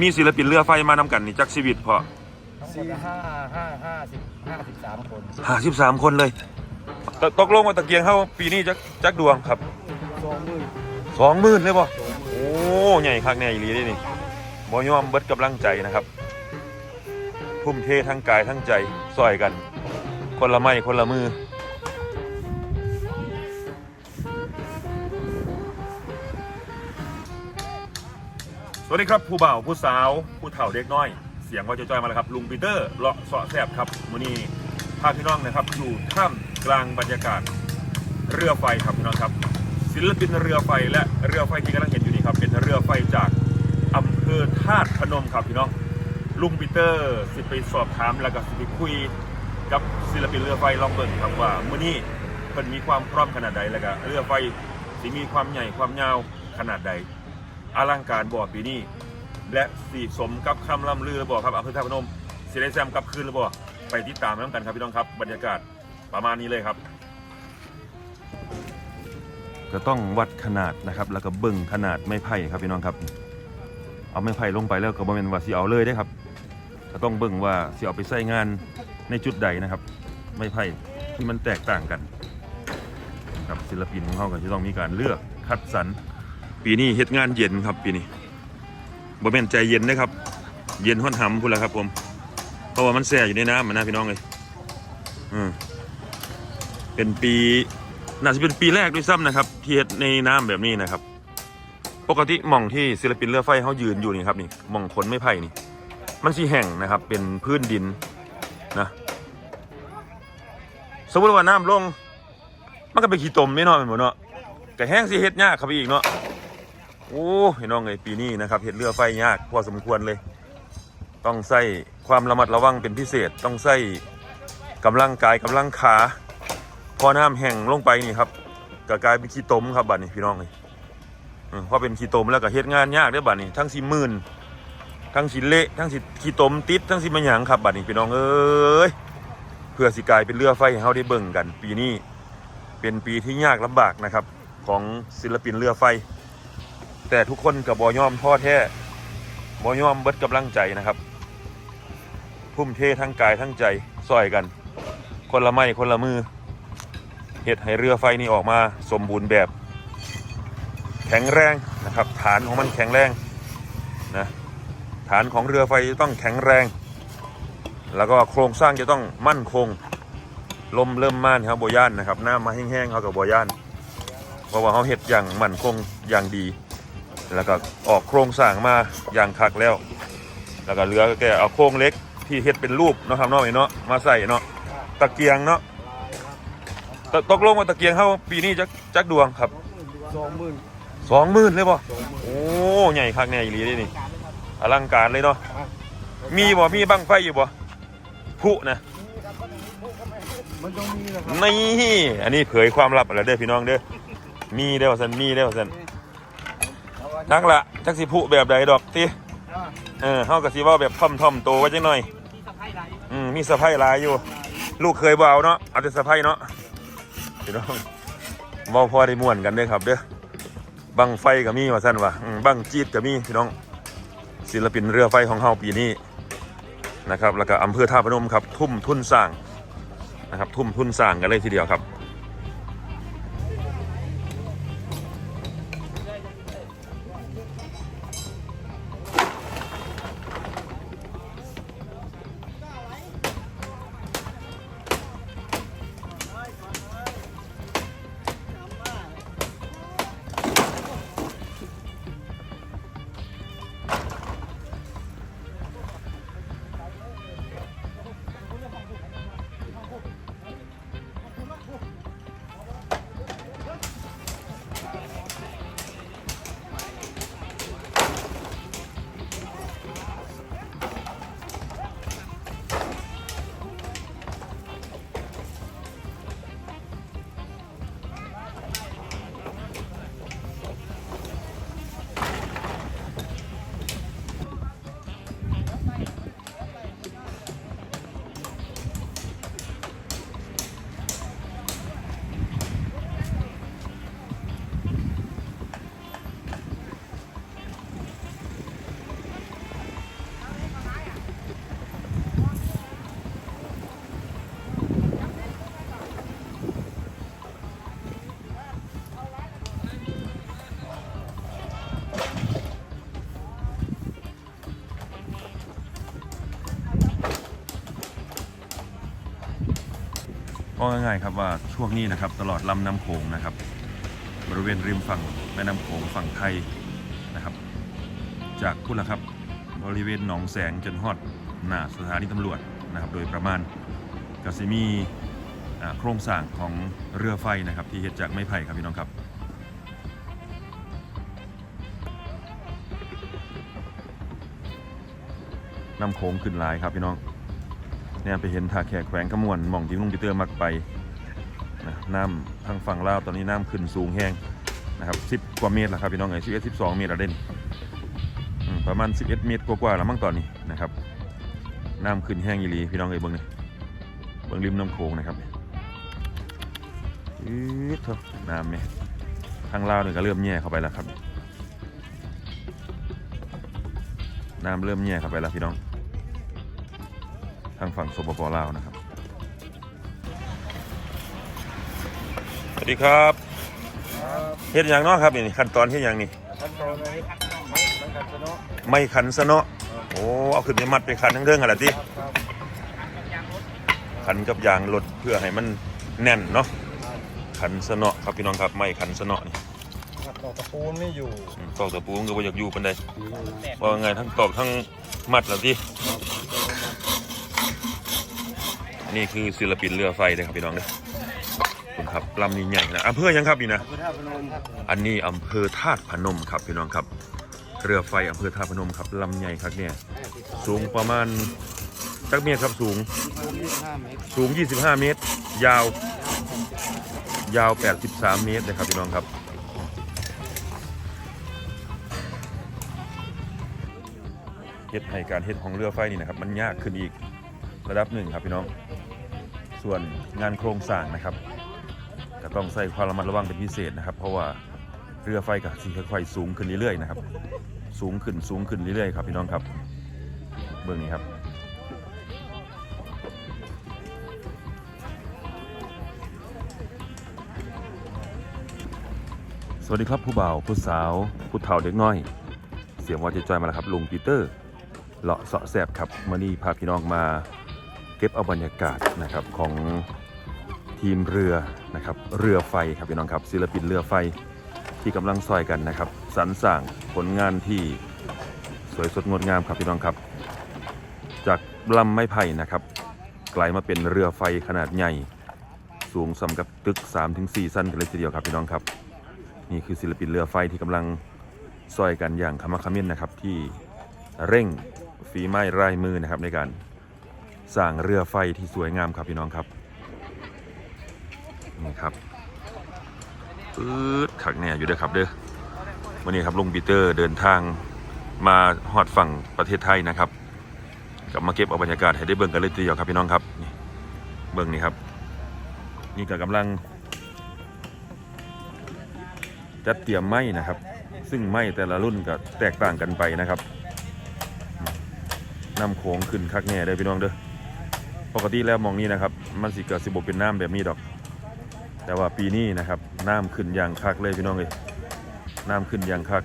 มีศิลปินเรือไฟมานำกันนี่จักชีวิตพอสี่ห้าห้าห้าสิบห้าสิบสามคนหาสิบสามคนเลยตตกลงว่าตะเกียงเข้าปีนี้จักจักดวงครับสองหมื่นสองหมื่นเลยบ่สองหมื่นโอ้ใหญ่คักแน่อีหลีเด้นี่บ่ยอมเบิดกำลังใจนะครับทุ่มเททั้งกายทั้งใจซอยกัน คนละไม้คนละมือ สวัสดีครับผู้บ่าวผู้สาวผู้เฒ่าเด็กน้อย เสียงว่าจะจอยมาแล้วครับ ลุงปีเตอร์เลาะเสาะแสบครับมื้อนี้พาพี่น้องนะครับอยู่ท่ามกลางบรรยากาศเรือไฟครับพี่น้องครับ ศิลปินเรือไฟและเรือไฟที่กำลังเห็นอยู่นี่ครับเป็นเรือไฟจากอำเภอธาตุพนมครับพี่น้องลุงปีเตอร์สิไปสอบถามแล้วก็สิไปคุยกับศิลปินเรือไฟลองเบิ่งครับว่ามื้อนี้เพิ่นมีความพร้อมขนาดใดแล้วก็เรือไฟสิมีความใหญ่ความยาวขนาดใด อลังการบ่ปีนี้ และสีสมกับคำล่ำลือรือบ่ครับอำเภอท่าพนมสิได้แซมกับคืนหรือบ่ไปติดตามน้ำกันครับพี่น้องครับ บรรยากาศประมาณนี้เลยครับ ก็ต้องวัดขนาดนะครับ แล้วก็เบิ่งขนาดไม้ไผ่ครับพี่น้องครับ เอาไม้ไผ่ลงไปแล้วก็บ่แม่นว่าสิเอาเลยได้ครับก็ต้องเบิ่งว่าสิเอาไปใช้งานในจุดใดนะครับ ไม้ไผ่ที่มันแตกต่างกัน ครับศิลปินของเขาก็จะต้องมีการเลือกคัดสรร ปีนี้เฮ็ดงานเย็นครับปีนี้บ่แม่นใจเย็นนะครับ เย็นห้อนหำพุ่นละครับผม เพราะว่ามันแช่อยู่ในน้ำมันนะพี่น้องเลยอืมเป็นปีน่าจะเป็นปีแรกด้วยซ้ำนะครับที่เฮ็ดในน้ำแบบนี้นะครับ ปกติมองที่ศิลปินเรือไฟเขายืนอยู่นี่ครับนี่มองขนไม้ไผ่นี่ มันสีแห้งนะครับ เป็นพื้นดินนะสมมติว่าน้ำลง มันก็เป็นขี้ตมไม่น้อยแม่นเนาะก็แห้งสิเฮ็ดยากครับอีกเนาะ โอ้พี่น้องเอ้ปีนี้นะครับเห็ดเรือไฟยากพอสมควรเลย ต้องใส่ความระมัดระวังเป็นพิเศษ ต้องใส่กำลังกายกำลังขา พอน้ำแห้งลงไปนี่ครับก็กลายเป็นขี้ตมครับบัดนี้พี่น้องเลยอืมพอเป็นขี้ตมแล้วก็เฮ็ดงานยากเด้บัดนี้ ทั้งสิมื่นทั้งสิเละทั้งสิขี้ตมติดทั้งสิมันหยังครับบัดนี้พี่น้องเอ้ยเพื่อสิกลายเป็นเรือไฟให้เฮาได้เบิ่งกัน ปีนี้เป็นปีที่ยากลำบากนะครับ ของศิลปินเรือไฟ แต่ทุกคนกับบอยอมท้อแท้บอยอมเบิดกำลังใจนะครับ พุ่มเททั้งกายทั้งใจซอยกัน คนละไม้คนละมือเห็ดให้เรือไฟนี่ออกมาสมบูรณ์แบบ แข็งแรงนะครับ ฐานของมันแข็งแรงนะฐานของเรือไฟจะต้องแข็งแรง แล้วก็โครงสร้างจะต้องมั่นคงลมเริ่มม่านครับบอย่านนะครับหน้ำมาแห้งๆเขากับบอย่าน เพราะว่าเขาเห็ดอย่างมั่นคงอย่างดี แล้วก็ออกโครงสร้างมาอย่างคักแล้ว แล้วก็เหลือก็แค่เอาโครงเล็กที่เฮ็ดเป็นรูปเนาะครับเนาะไอ้เนาะมาใส่เนาะตะเกียงเนาะตตกลงว่าตะเกียงเข้าปีนี้จักจักดวงครับสองหมื่นสองหมื่นเลยบ่สองหมื่นโอ้ใหญ่คักแน่อีหลีเด้นี่อลังการเลยเนาะมีบ่มีบังไฟอยู่บ่ผุนะมันต้องมีนะครับนี่อันนี้เผยความลับอะไรเด้อพี่น้องเด้อมีเด้อว่าซั่นมีเด้อว่าซั่น นักละจักสิผุแบบใดดอกติเออเฮาก็สิเว้าแบบท่อมท่อมๆโตไว้จังหน่อย อืมมีสะพ้ายหลายอยู่ ลูกเคยบ่เอาเนาะเอาแต่สะพ้ายเนาะพี่น้องเว้าพอได้ม่วนกันเด้อครับเด้อบังไฟก็มีว่าซั่นว่าอืมบังจีดก็มีพี่น้อง ศิลปินเรือไฟของเฮาปีนี้นะครับแล้วก็อำเภอท่าพนมครับทุ่มทุนสร้างนะครับทุ่มทุนสร้างกันเลยทีเดียวครับ ก็ง่ายๆครับว่าช่วงนี้นะครับตลอดลำน้ำโขงนะครับ บริเวณริมฝั่งแม่น้ำโขงฝั่งไทยนะครับ จากพุ่นละครับบริเวณหนองแสงจนฮอดหน้าสถานีตำรวจนะครับ โดยประมาณกสิมีโครงสร้างของเรือไฟนะครับ ที่เฮ็ดจากไม้ไผ่ครับพี่น้องครับน้ำโขงขึ้นหลายครับพี่น้อง เนี่ยไปเห็นท่าแขกแขวงขมวนหม่องที่ลุงปีเตอร์มักไปนะน้ำทางฝั่งลาวตอนนี้น้ำขึ้นสูงแห้งนะครับ10กว่าเมตรแล้วครับพี่น้องเอ้ย11 12เมตรแล้วเด่นประมาณ11เมตรกว่าๆแล้วมั้งตอนนี้นะครับน้ำขึ้นแห้งอีหลีพี่น้องเอ้ยเบิ่งนี่เบิ่งริมน้ำโขงนะครับอืดเถอะน้ำเนี่ยทางลาวนี่ยก็เริ่มแย่เข้าไปแล้วครับน้ำเริ่มแย่เข้าไปแล้วพี่น้องางฝั่งสปปลาวนะครับ สวัสดีครับเฮ็ดอย่างเนาะครับนี่ขั้นตอนเฮ็ดอย่างนี่ขั้นตอนนี้ไม่มันกันซะเนาะไม่ขันซะเนาะโอ้เอาขึ้นไปมัดไปขันทั้งเรื่องอะไรติครับครับขันกับยางรถเพื่อให้มันแน่นเนาะขันซะเนาะครับพี่น้องครับไม่ขันซะเนาะนี่ครับตอกตะปูไม่อยู่อืมตอกตะปูมันก็บ่อยากอยู่ปานใดว่าไงทั้งตอกทั้งมัดแล้วติ นี่คือศิลปินเรือไฟเลยครับพี่น้องเด้อคุณครับลำนี้ใหญ่นะอำเภอหยังครับนี่นะพุทธพนมครับอันนี้อำเภอธาตุพนมครับพี่น้องครับ เรือไฟอำเภอธาตุพนมครับลำใหญ่ครับเนี่ย สูงประมาณจักเมตรครับสูงห้าเมตรสูง 25 เมตร ยาว ยาว 83 เมตรเลยครับพี่น้องครับ เฮ็ดให้การเฮ็ดของเรือไฟนี่นะครับ มันยากขึ้นอีกระดับหนึ่งครับพี่น้อง ส่วนงานโครงสร้างนะครับ ก็ต้องใส่ความระมัดระวังเป็นพิเศษนะครับ เพราะว่าเรือไฟกับสีค่อยๆสูงขึ้นเรื่อยๆนะครับ สูงขึ้นสูงขึ้นเรื่อยๆครับพี่น้องครับ เบื้องนี้ครับสวัสดีครับผู้บ่าวผู้สาวผู้เฒ่าเด็กน้อย เสียงว่าจะจอยมาแล้วครับลุงปีเตอร์เลาะเสาะแสบครับมื่อนี้พาพี่น้องมา ก็บเอาบรรยากาศนะครับของทีมเรือนะครับเรือไฟครับพี่น้องครับศิลปินเรือไฟที่กำลังซอยกันนะครับสรรสร้างผลงานที่สวยสดงดงามครับพี่น้องครับ จากลำไม้ไผ่นะครับกลายมาเป็นเรือไฟขนาดใหญ่ สูงสำกับตึก 3-4 สั้นกันเลยทีเดียวครับพี่น้องครับ นี่คือศิลปินเรือไฟที่กำลังซอยกันอย่างขมักขม้นนะครับที่เร่งฝีไม้ลายมือนะครับในการ สร้างเรือไฟที่สวยงามครับพี่น้องครับนี่ครับปื๊ดขักแน่อยู่เด้อครับเด้อวันนี้ครับลุงปีเตอร์เดินทางมาฮอดฝั่งประเทศไทยนะครับกลับมาเก็บเอาบรรยากาศให้ได้เบิ่งกันเลยทีเดียวครับพี่น้องครับนี่เบิ่งนี่ครับ นี่ก็กำลังจัดเตรียมไม้นะครับ ซึ่งไม้แต่ละรุ่นก็แตกต่างกันไปนะครับนำโขงขึ้นคักแน่เลยพี่น้องเด้อ ปกติแล้วมองนี้นะครับ มันสิเกิดสิบเป็นน้ำแบบนี้ดอก แต่ว่าปีนี้นะครับน้ำขึ้นอย่างคักเลยพี่น้องเลยน้ำขึ้นอย่างคัก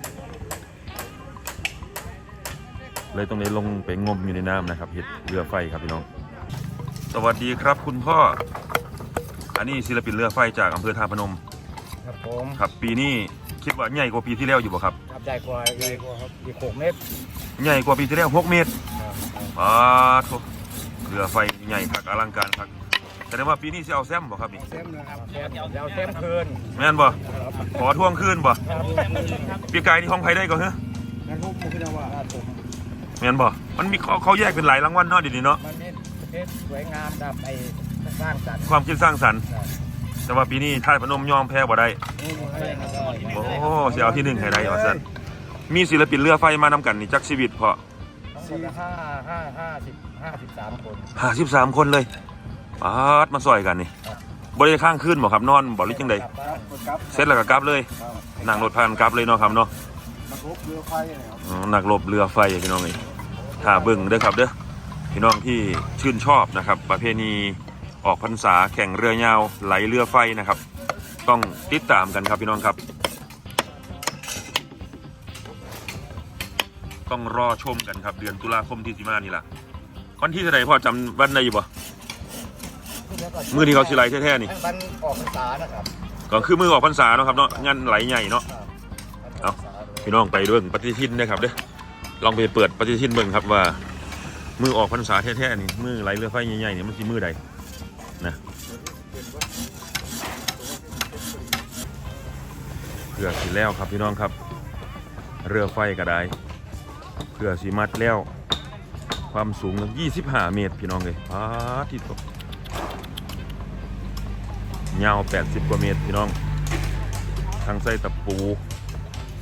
เลยต้องได้ลงไปงมอยู่ในน้ำนะครับเห็ดเรือไฟครับพี่น้อง สวัสดีครับคุณพ่อ อันนี้ศิลปินเรือไฟจากอำเภอท่าพนม ครับผมครับปีนี้คิดว่าใหญ่กว่าปีที่แล้วอยู่บ่ครับครับใหญ่กว่าใหญ่กว่าครับอีกหกเมตร ใหญ่กว่าปีที่แล้ว6เมตรครับปาดโถ เรือไฟใหญ่คักอลังการคักแสดงว่าปีนี้สิเอาแซมบ่ครับนี่ เต็มนะครับเต็มยาวเต็มคืนแม่นบ่ ขอทวงคืนบ่ครับปีกายนี่ห้องไผได้ก่อนเหรองั้นทุกมือขึ้นว่าถูกแม่นบ่ มันมีเขาเขาแยกเป็นหลายรางวัลเนาะเดี๋ยวนี้เนาะ มันนี่ประเทศสวยงามแบบไอ้สร้างสรรค์ความคิดสร้างสรรค์ แต่ว่าปีนี้ท่าพนมยอมแพ้บ่ได้นี่มันให้มันก็โอ้สิเอาที่หนึ่งให้ได้ว่าซั่นมีศิลปินเรือไฟมานำกันนี่จักชีวิตพอทั้ งหมดห้าห้าห้าสิบห้าสิบสามคน53คนเลยปาดมาซอยกันนี่บ่ได้ข้างคืนบ่ครับนอนบ่หรือจังไดกลับบ้านกลับเสร็จแล้วก็กลับเลยครับนั่งรถผ่านกลับเลยเนาะครับเนาะมาพบเรือไฟเนี่ยครับอ๋อนักรบเรือไฟพี่น้องนี่ถ้าเบิ่งเด้อครับเด้อพี่น้องที่ชื่นชอบนะครับ ประเพณีออกพรรษาแข่งเรือยาวไหลเรือไฟนะครับ ต้องติดตามกันครับพี่น้องครับ ต้องรอชมกันครับ เดือนตุลาคมที่สิมานี่ล่ะวันที่เท่าไหร่พ่อจำวันได้อยู่บ่แล้วก็มือที่เขาสิไหลแท้ๆนี่วันออกพรรษานะครับก็คือมือออกพรรษาเนาะครับเนาะงานไหลใหญ่เนาะครับเอาพี่น้องไปเบิ่งปฏิทินนะครับเด้อลองไปเปิดปฏิทินเบิ่งครับว่า มือออกพรรษาแท้ๆนี่มือไหลเรือไฟใหญ่ๆนี่มันสิมือใดนะเพื่อสิแล้วครับพี่น้องครับ เรือไฟก็ได้เพื่อสีมัดแล้ว ความสูง25 เมตรพี่น้องเลยพาที่ตกยาว 80 กว่าเมตรพี่น้อง ทั้งไส้ตะปู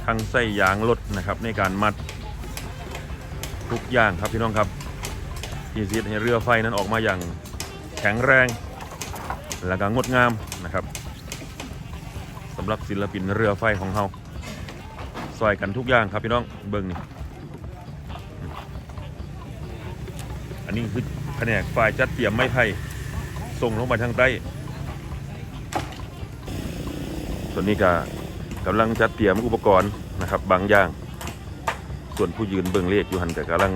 ทั้งไส้ยางรถนะครับ ในการมัดทุกอย่างครับพี่น้องครับที่สิให้เรือไฟนั้นออกมาอย่างแข็งแรง และก็งดงามนะครับสำหรับศิลปินเรือไฟของเราซอยกันทุกอย่างครับพี่น้องเบิ้งนี่ อันนี้คือแผนกฝ่ายจัดเตรียมไม้ไผ่ส่งลงมาทางใต้ ส่วนนี้ก็กำลังจัดเตรียมอุปกรณ์นะครับ บางอย่าง ส่วนผู้ยืนเบิ่งเลขอยู่หันก็กำลัง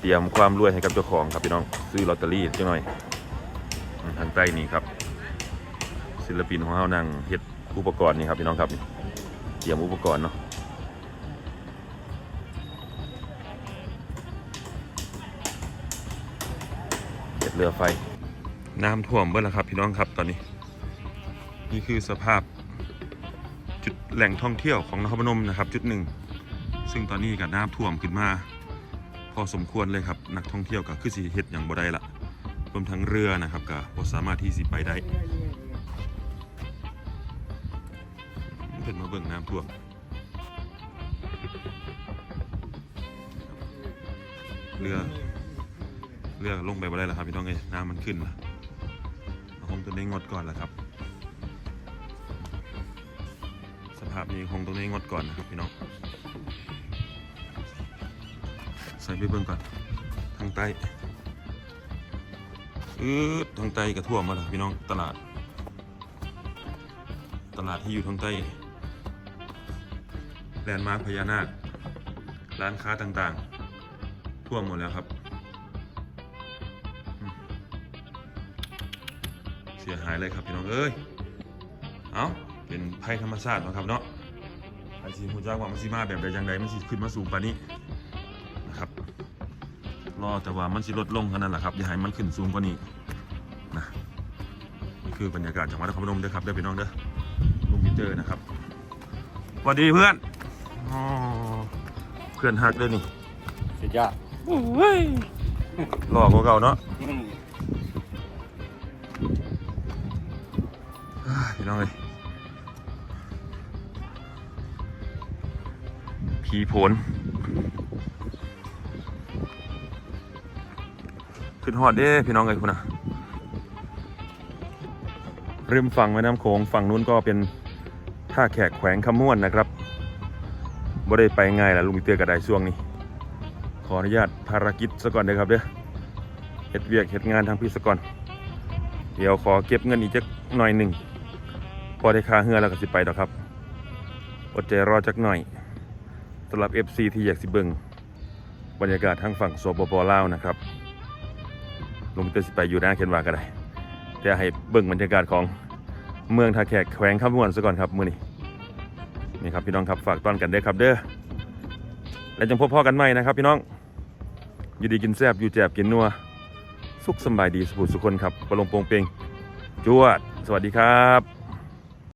เตรียมความรวยให้กับเจ้าของครับพี่น้องซื้อลอตเตอรี่จังหน่อย ทางใต้นี่ครับ ศิลปินของเรานั่งเฮ็ดอุปกรณ์นี่ครับพี่น้องครับ เตรียมอุปกรณ์เนาะ เรือไฟ น้ำท่วมเบิดแล้วครับ พี่น้องครับตอนนี้ นี่คือสภาพจุดแหล่งท่องเที่ยวของนครพนมนะครับ จุดหนึ่ง ซึ่งตอนนี้กับน้ำท่วมขึ้นมา พอสมควรเลยครับ นักท่องเที่ยวก็คือสิเฮ็ดอย่างบ่ได้ละรวมทั้งเรือนะครับก็บ่สามารถที่สิไปได้เพิ่นมาเบิ่งน้ำท่วมเรือ เรือลงไปบ่ได้แล้วครับพี่น้องเอ้ยน้ำมันขึ้นละคงจะได้งดก่อนแหละครับ สภาพนี้คงต้องได้งดก่อนนะครับพี่น้องใส่ไปเบิ่งก่อนทางใต้อืดทางใต้กระท่วมมาแล้วพี่น้องตลาด ตลาดที่อยู่ทางใต้แลนด์มาร์คพญานาคร้านค้าต่างๆ ท่วมหมดแล้วครับ สียหายเลยครับพี่น้องเอ้ยเอ้าเป็นภัยธรรมชาติเนาะครับเนาะไอซีฮูจ้าว่ามันสิมาแบบใดจังใดมันสิขึ้นมาสูงปานนี้นะครับรอแต่ว่ามันสิลดลงเท่านั้นแหละครับอย่าให้มันขึ้นสูงกว่านี้นะนี่คือบรรยากาศจังหวัดนครพนมเด้อครับเด้อพี่น้องเด้อลุงมิเตอร์นะครับสวัสดีเพื่อนอ๋อเพื่อนฮักเด้อนี่สุดยอดหล่อกว่าเก่าเนาะ น้องเลยผีผล ขึ้นหอดเด้พี่น้องเลยคุณนะริมฝั่งแม่น้ำโขงฝั่งนู้นก็เป็นท่าแขกแขวงคำม่วนนะครับบ่ได้ไปง่ายแหละลุงเตือกระไดช่วงนี้ ขออนุญาตภารกิจซะก่อนเด้อครับเด้อเฮ็ดเวียกเฮ็ดงานทางพี่ซะก่อน เดี๋ยวขอเก็บเงินอีกจักหน่อยหนึ่ง อได้ค่าเฮือแล้วก็สิไปดอกครับ อดใจรอจักหน่อยสำหรับ FC ที่อยากสิเบิงบรรยากาศทางฝั่งสปปลาวนะครับลงเตสิไปอยู่หน้าเคนวาก็ได้แต่ให้เบิ่งบรรยากาศของเมืองท่าแขกแขวงคำม่วนซะก่อนครับ มื้อนี้นี่ครับพี่น้องครับฝากต้อนกันเด้อครับเด้อแล้วจังพบพ่อกันใหม่นะครับ พี่น้องอยู่ดีกินแซบอยู่แจบกินนัวสุขสบายดีสุขสุขคนครับประลงโปรงเปงจวด สวัสดีครับ